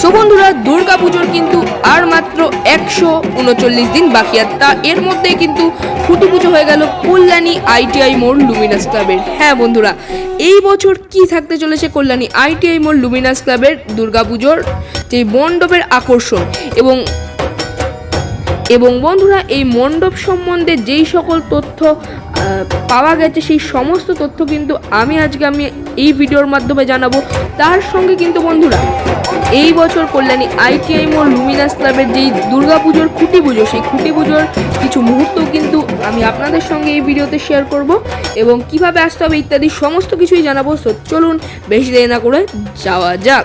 So বন্ধুরা, দুর্গা পুজোর কিন্তু আর মাত্র একশো উনচল্লিশ দিন বাকি, আর তা এর মধ্যে কিন্তু খুঁটি পুজো হয়ে গেল কল্যাণী আইটিআই মোড় লুমিনাস ক্লাবের। হ্যাঁ বন্ধুরা, এই বছর কি থাকতে চলেছে কল্যাণী আইটিআই মোড় লুমিনাস ক্লাবের দুর্গা পুজোর যে মণ্ডপের আকর্ষণ এবং এবং বন্ধুরা, এই মণ্ডপ সম্বন্ধে যেই সকল তথ্য পাওয়া গেছে সেই সমস্ত তথ্য কিন্তু আমি আজকে আমি এই ভিডিওর মাধ্যমে জানাব। তার সঙ্গে কিন্তু বন্ধুরা এই বছর কল্যাণী আইটিআই মোড় লুমিনাস ক্লাবের যেই দুর্গা পুজোর খুঁটি পুজো, সেই খুঁটি পুজোর কিছু মুহূর্ত কিন্তু আমি আপনাদের সঙ্গে এই ভিডিওতে শেয়ার করব এবং কীভাবে আসতে হবে ইত্যাদি সমস্ত কিছুই জানাব। তো চলুন বেশি দেরি না করে যাওয়া যাক।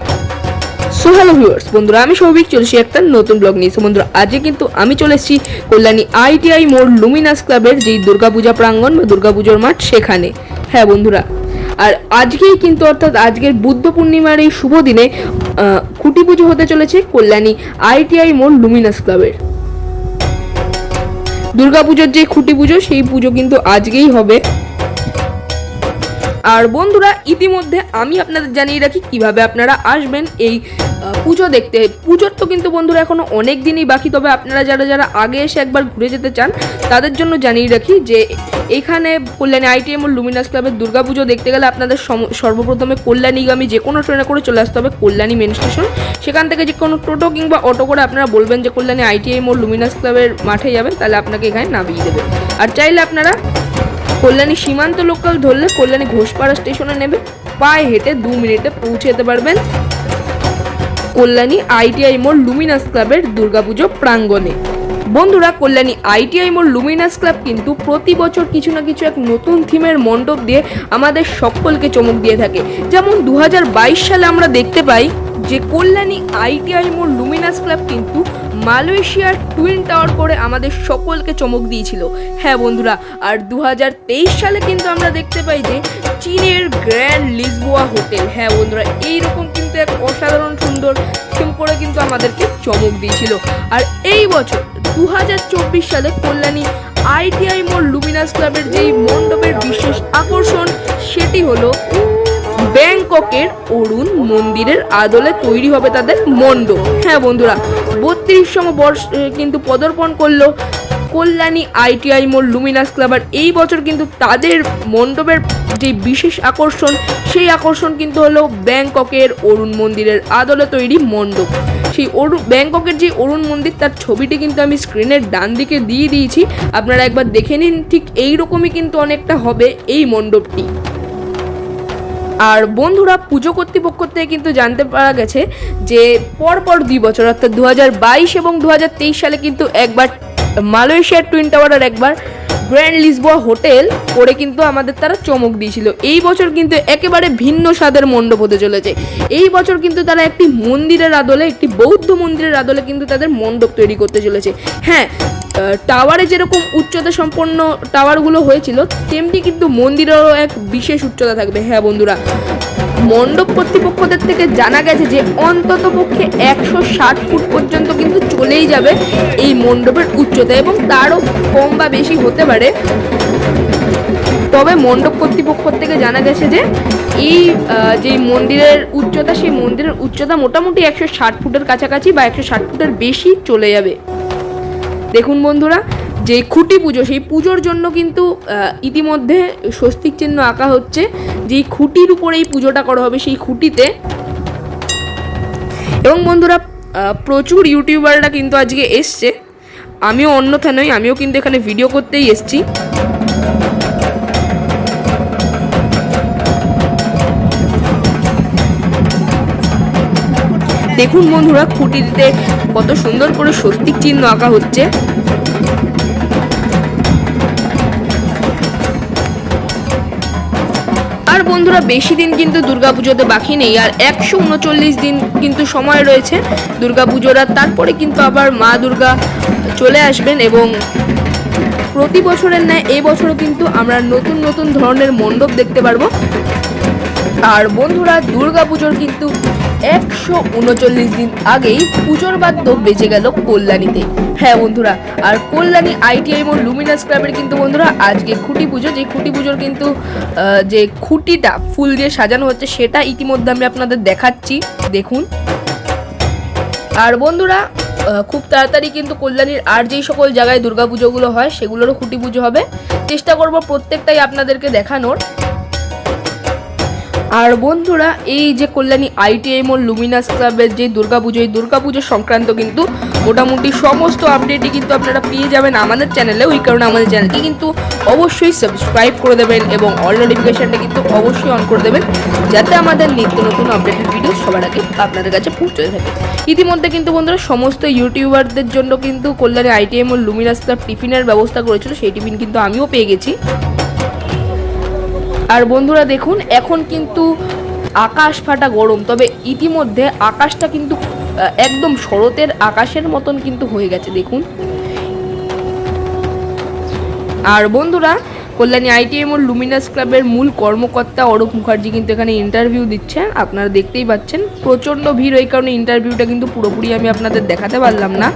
সো হ্যালো ভিউয়ার্স বন্ধুরা, আমি সৌভিক, চলেছি একটা নতুন ব্লগ নিয়ে। বন্ধুরা, আজকে কিন্তু আমি চলে এসেছি কল্যাণী আইটিআই মোড় লুমিনাস ক্লাবের যেই দুর্গাপূজা প্রাঙ্গণ বা দুর্গাপুজোর মাঠ সেখানে। হ্যাঁ বন্ধুরা আর আজকেই কিন্তু অর্থাৎ আজকের বুদ্ধ পূর্ণিমার এই শুভ দিনে খুঁটি পুজো হতে চলেছে কল্যাণী আইটিআই মোড় লুমিনাস ক্লাবের। দুর্গাপুজোর যে খুঁটি পুজো, সেই পুজো কিন্তু আজকেই হবে। আর বন্ধুরা, ইতিমধ্যে আমি আপনাদের জানিয়ে রাখি কীভাবে আপনারা আসবেন এই পুজো দেখতে। পুজোর তো কিন্তু বন্ধুরা এখনও অনেক দিনই বাকি, তবে আপনারা যারা যারা আগে এসে একবার ঘুরে যেতে চান, তাদের জন্য জানিয়ে রাখি যে এখানে কল্যাণী আইটিএম ও লুমিনাস ক্লাবের দুর্গাপুজো দেখতে গেলে আপনাদের সর্বপ্রথমে কল্যাণীগামী যে কোনো ট্রেনে করে চলে আসতে হবে কল্যাণী মেন স্টেশন। সেখান থেকে যে কোনো টোটো কিংবা অটো করে আপনারা বলবেন যে কল্যাণী আইটিআই মোড় লুমিনাস ক্লাবের মাঠে যাবেন, তাহলে আপনাকে এখানে নামিয়ে দেবে। আর চাইলে আপনারা কল্যাণী সীমান্ত লোকাল ধরলে কল্যাণী ঘোষপাড়া স্টেশনে নেবে, পায়ে হেঁটে দু মিনিটে পৌঁছে যেতে পারবেন কল্যাণী আইটিআই মোড় লুমিনাস ক্লাবের দুর্গাপুজো প্রাঙ্গণে। বন্ধুরা, কল্যাণী আইটিআই মোড় লুমিনাস ক্লাব কিন্তু প্রতি বছর কিছু না কিছু এক নতুন থিমের মণ্ডপ দিয়ে আমাদের সকলকে চমক দিয়ে থাকে। যেমন দু হাজার বাইশ সালে আমরা দেখতে পাই যে কল্যাণী আইটিআই মোড় লুমিনাস ক্লাব কিন্তু মালয়েশিয়ার টুইন টাওয়ার করে আমাদের সকলকে চমক দিয়েছিল। হ্যাঁ বন্ধুরা, আর দু হাজার তেইশ সালে কিন্তু আমরা দেখতে পাই যে চীনের গ্র্যান্ড লিসবোয়া হোটেল। হ্যাঁ বন্ধুরা, এইরকম কিন্তু এক অসাধারণ সুন্দর থিম করে কিন্তু আমাদেরকে চমক দিয়েছিল। আর এই বছর দু হাজার চব্বিশ সালে কল্যাণী আইটিআই মোড় লুমিনাস ক্লাবের যেই মণ্ডপের বিশেষ আকর্ষণ, সেটি হলো ব্যাংককের অরুণ মন্দিরের আদলে তৈরি হবে তাদের মণ্ডপ। হ্যাঁ বন্ধুরা, বত্রিশতম বর্ষ কিন্তু পদর্পণ করল কল্যাণী আইটিআই মোড় লুমিনাস ক্লাবার। এই বছর কিন্তু তাদের মণ্ডপের যে বিশেষ আকর্ষণ, সেই আকর্ষণ কিন্তু হলো ব্যাংককের অরুণ মন্দিরের আদলে তৈরি মণ্ডপ। সেই অরুণ ব্যাংককের যে অরুণ মন্দির, তার ছবিটি কিন্তু আমি স্ক্রিনের ডান দিকে দিয়ে দিয়েছি। আপনারা একবার দেখে নিন, ঠিক এই রকমই কিন্তু অনেকটা হবে এই মণ্ডপটি। আর বন্ধুরা পুজো কর্তৃপক্ষ থেকে কিন্তু জানতে পারা গেছে যে পরপর দুই বছর, অর্থাৎ দু হাজার বাইশ এবং দু হাজার তেইশ সালে কিন্তু একবার মালয়েশিয়ার টুইন টাওয়ার আর একবার গ্র্যান্ড লিসবোয়া হোটেল করে কিন্তু আমাদের তারা চমক দিয়েছিল। এই বছর কিন্তু একেবারে ভিন্ন স্বাদের মণ্ডপ হতে চলেছে। এই বছর কিন্তু তারা একটি মন্দিরের আদলে, একটি বৌদ্ধ মন্দিরের আদলে কিন্তু তাদের মণ্ডপ তৈরি করতে চলেছে। হ্যাঁ টাওয়ারে যেরকম উচ্চতা সম্পন্ন টাওয়ারগুলো হয়েছিল, তেমনি কিন্তু মন্দিরেরও এক বিশেষ উচ্চতা থাকবে। হ্যাঁ বন্ধুরা মণ্ডপ কর্তৃপক্ষদের থেকে জানা গেছে যে অন্তত পক্ষে একশো ষাট ফুট পর্যন্ত কিন্তু চলেই যাবে এই মণ্ডপের উচ্চতা এবং তারও কম বা বেশি হতে পারে। তবে মণ্ডপ কর্তৃপক্ষ থেকে জানা গেছে যে এই যে মন্দিরের উচ্চতা, সেই মন্দিরের উচ্চতা মোটামুটি একশো ষাট ফুটের কাছাকাছি বা একশো ষাট ফুটের বেশি চলে যাবে। দেখুন বন্ধুরা যে খুঁটি পুজো, সেই পুজোর জন্য কিন্তু ইতিমধ্যে স্বস্তিক চিহ্ন আঁকা হচ্ছে। যেই খুঁটির উপরে এই পুজোটা করা হবে, সেই খুঁটিতে। এবং বন্ধুরা প্রচুর ইউটিউবাররা কিন্তু আজকে এসছে। আমিও অন্যথা নই, আমিও কিন্তু এখানে ভিডিও করতেই এসছি। দেখুন বন্ধুরা, খুঁটিতে কত সুন্দর করে স্বস্তিক চিহ্ন আঁকা হচ্ছে। বন্ধুরা, বেশি দিন কিন্তু দুর্গাপুজোতে বাকি নেই। আর একশো উনচল্লিশ দিন কিন্তু সময় রয়েছে দুর্গাপুজোর। আর তারপরে কিন্তু আবার মা দুর্গা চলে আসবেন এবং প্রতি বছরের ন্যায় এবছরও বছরও কিন্তু আমরা নতুন নতুন ধরনের মণ্ডপ দেখতে পারব। আর বন্ধুরা, দুর্গাপুজোর কিন্তু একশো উনচল্লিশ দিন আগেই পুজোর বাদ্য বেজে গেল কল্যাণীতে। হ্যাঁ বন্ধুরা, আর কল্যাণী আইটিআই এবং লুমিনাস ক্লাবের কিন্তু বন্ধুরা আজকে খুঁটি পুজো, যে খুঁটি পুজোর কিন্তু যে খুঁটিটা ফুল দিয়ে সাজানো হচ্ছে সেটা ইতিমধ্যে আমি আপনাদের দেখাচ্ছি। দেখুন। আর বন্ধুরা খুব তাড়াতাড়ি কিন্তু কল্যাণীর আর যেই সকল জায়গায় দুর্গাপুজোগুলো হয়, সেগুলোরও খুঁটি পুজো হবে। চেষ্টা করব প্রত্যেকটাই আপনাদেরকে দেখানোর। আর বন্ধুরা, এই যে কল্যাণী আইটিআই মোল লুমিনাস ক্লাবের যে দুর্গাপুজো এই দুর্গাপুজো সংক্রান্ত কিন্তু মোটামুটি সমস্ত আপডেটই কিন্তু আপনারা পেয়ে যাবেন আমাদের চ্যানেলে ওই কারণে আমাদের চ্যানেলটি কিন্তু অবশ্যই সাবস্ক্রাইব করে দেবেন এবং অল নোটিফিকেশনটা কিন্তু অবশ্যই অন করে দেবেন, যাতে আমাদের নিত্য নতুন আপডেটেড ভিডিও সবার আগে আপনাদের কাছে পৌঁছে থাকে। ইতিমধ্যে কিন্তু বন্ধুরা, সমস্ত ইউটিউবারদের জন্য কিন্তু কল্যাণী আইটিএম ও লুমিনাস ক্লাব টিফিনের ব্যবস্থা করেছিল, সেই টিফিন কিন্তু আমিও পেয়ে গেছি। আর বন্ধুরা দেখুন, এখন কিন্তু আকাশ ফাটা গরম, তবে ইতিমধ্যে আকাশটা কিন্তু একদম শরতের আকাশের মতন কিন্তু হয়ে গেছে, দেখুন। আর বন্ধুরা, কল্যাণী আইটিএম ও লুমিনাস ক্লাবের মূল কর্মকর্তা অরূপ মুখার্জি কিন্তু এখানে ইন্টারভিউ দিচ্ছেন। আপনারা দেখতেই পাচ্ছেন, প্রচণ্ড ভিড় ওই কারণে ইন্টারভিউটা কিন্তু পুরোপুরি আমি আপনাদের দেখাতে পারলাম না।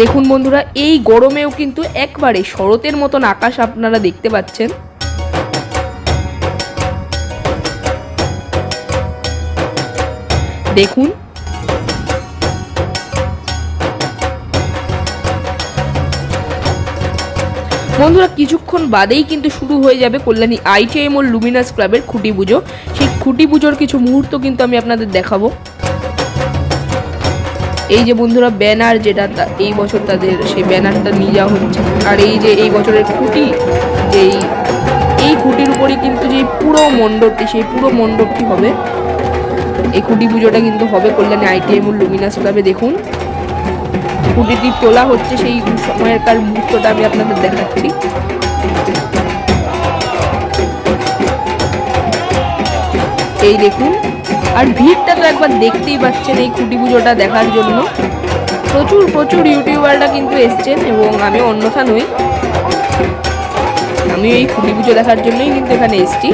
দেখুন বন্ধুরা, এই গরমেও কিন্তু একবারে শরতের মতন আকাশ আপনারা দেখতে পাচ্ছেন। দেখুন। বন্ধুরা, কিছুক্ষণ বাদেই কিন্তু শুরু হয়ে যাবে কল্যাণী আইটিএম ও লুমিনাস ক্লাবের খুঁটি পুজো। সেই খুঁটি পুজোর কিছু মুহূর্ত কিন্তু আমি আপনাদের দেখাবো। এই যে বন্ধুরা ব্যানার যেটা এই বছর তাদের সেই ব্যানারটা নিয়ে যাওয়া হচ্ছে। আর এই যে এই বছরের খুঁটি, যেই, এই খুঁটির উপরই কিন্তু যে পুরো মণ্ডপটি, সেই পুরো মণ্ডপটি হবে। এই খুঁটি পুজোটা কিন্তু হবে কল্যাণী আইটিএম লুমিনাস ক্লাবে, দেখুন। খুঁটিটি তোলা হচ্ছে সেই সময়কার মুহূর্তটা আমি আপনাদের দেখাচ্ছি। এই দেখুন আর ভিড়টা তো একবার দেখতেই পাচ্ছেন এই খুঁটি পুজোটা দেখার জন্য। প্রচুর প্রচুর ইউটিউবাররা কিন্তু এসছেন এবং আমি অন্যথা নই। আমি এই খুঁটি পুজো দেখার জন্যই কিন্তু এখানে এসেছি।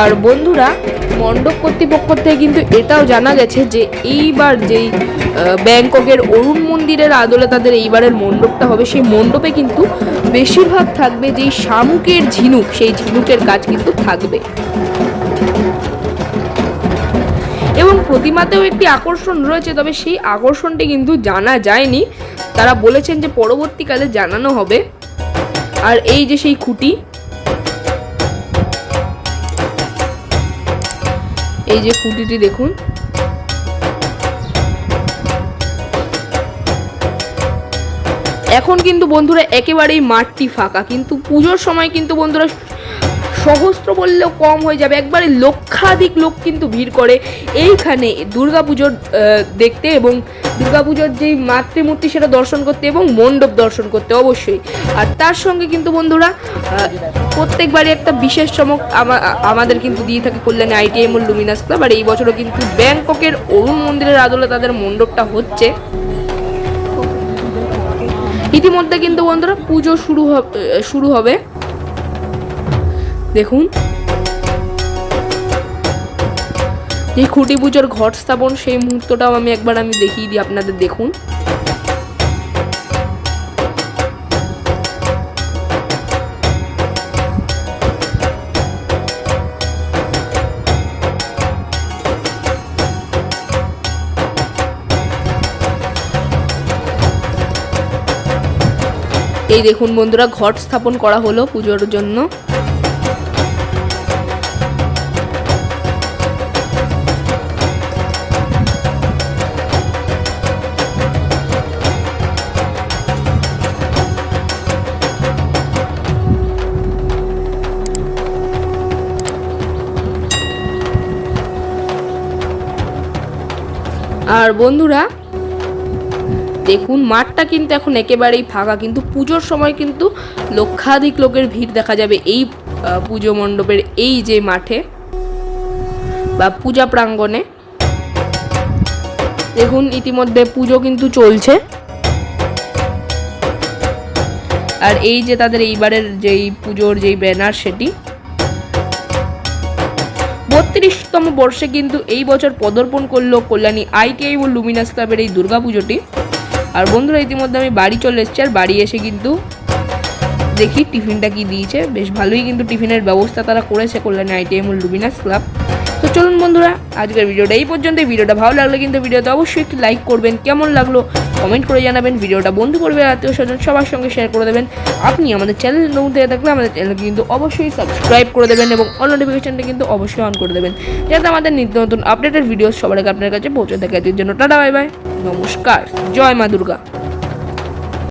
আর বন্ধুরা, মণ্ডপ কর্তৃপক্ষ থেকে কিন্তু এটাও জানা গেছে যে এইবার যেই ব্যাংককের অরুণ মন্দিরের আদলে তাদের এইবারের মণ্ডপটা হবে, সেই মণ্ডপে কিন্তু বেশিরভাগ থাকবে যেই শামুকের ঝিনুক, সেই ঝিনুকের কাজ কিন্তু থাকবে। এবং প্রতিমাতেও একটি আকর্ষণ রয়েছে, তবে সেই আকর্ষণটি কিন্তু জানা যায়নি। তারা বলেছেন যে পরবর্তীকালে জানানো হবে। আর এই যে সেই খুঁটি এই যে কুটিটি দেখুন। এখন কিন্তু বন্ধুরা একেবারেই মাঠটি ফাঁকা, কিন্তু পুজোর সময় কিন্তু বন্ধুরা সহস্র বললেও কম হয়ে যাবে। একবারে লক্ষাধিক লোক কিন্তু ভিড় করে এইখানে দুর্গাপুজোর দেখতে এবং দুর্গাপুজোর যেই মাতৃমূর্তি সেটা দর্শন করতে এবং মণ্ডপ দর্শন করতে অবশ্যই। আর তার সঙ্গে কিন্তু বন্ধুরা প্রত্যেকবারই একটা বিশেষ চমক আমা- আমাদের কিন্তু দিয়ে থাকে কল্যাণী আইটিএম ও লুমিনাস ক্লাব। আর এই বছরও কিন্তু ব্যাংককের অরুণ মন্দিরের আদলে তাদের মণ্ডপটা হচ্ছে। ইতিমধ্যে কিন্তু বন্ধুরা পুজো শুরু হবে শুরু হবে। দেখুন। এই খুঁটি পুজোর ঘট স্থাপন, সেই মুহূর্তটাও আমি একবার আমি দেখিয়ে দিই, আপনাদের দেখুন। এই দেখুন বন্ধুরা, ঘট স্থাপন করা হলো পুজোর জন্য। আর বন্ধুরা, দেখুন, মাঠটা কিন্তু এখন একেবারেই ফাঁকা, কিন্তু পুজোর সময় কিন্তু লক্ষাধিক লোকের ভিড় দেখা যাবে এই পুজো মণ্ডপের এই যে মাঠে বা পূজা প্রাঙ্গণে। দেখুন, ইতিমধ্যে পুজো কিন্তু চলছে। আর এই যে তাদের এইবারের যেই পুজোর যেই ব্যানার সেটি বত্রিশতম বর্ষে কিন্তু এই বছর পদর্পণ করল কল্যাণী আইটিআই ও লুমিনাস ক্লাবের এই দুর্গা পুজোটি। আর বন্ধুরা, ইতিমধ্যে আমি বাড়ি চলে এসেছি, আর বাড়ি এসে কিন্তু দেখি টিফিনটা কি দিয়েছে। বেশ ভালোই কিন্তু টিফিনের ব্যবস্থা তারা করেছে কল্যাণী আইটিআই ও লুমিনাস ক্লাব। বন্ধুরা, আজকের ভিডিওটা এই পর্যন্ত ভিডিওটা ভালো লাগলে কিন্তু ভিডিওতে অবশ্যই একটি লাইক করবেন। কেমন লাগল কমেন্ট করে জানাবেন। ভিডিওটা বন্ধু করবে, আত্মীয় স্বজন, সবার সঙ্গে শেয়ার করে দেবেন। আপনি আমাদের চ্যানেল নতুন থেকে থাকলে আমাদের চ্যানেলকে কিন্তু অবশ্যই সাবস্ক্রাইব করে দেবেন এবং অল নোটিফিকেশনটা কিন্তু অবশ্যই অন করে দেবেন। যাতে আমাদের নিত্য নতুন আপডেটেড ভিডিও সবার আগে আপনার কাছে পৌঁছে থাকে। জন্য টাটা বাই বাই নমস্কার। জয় মা দুর্গা।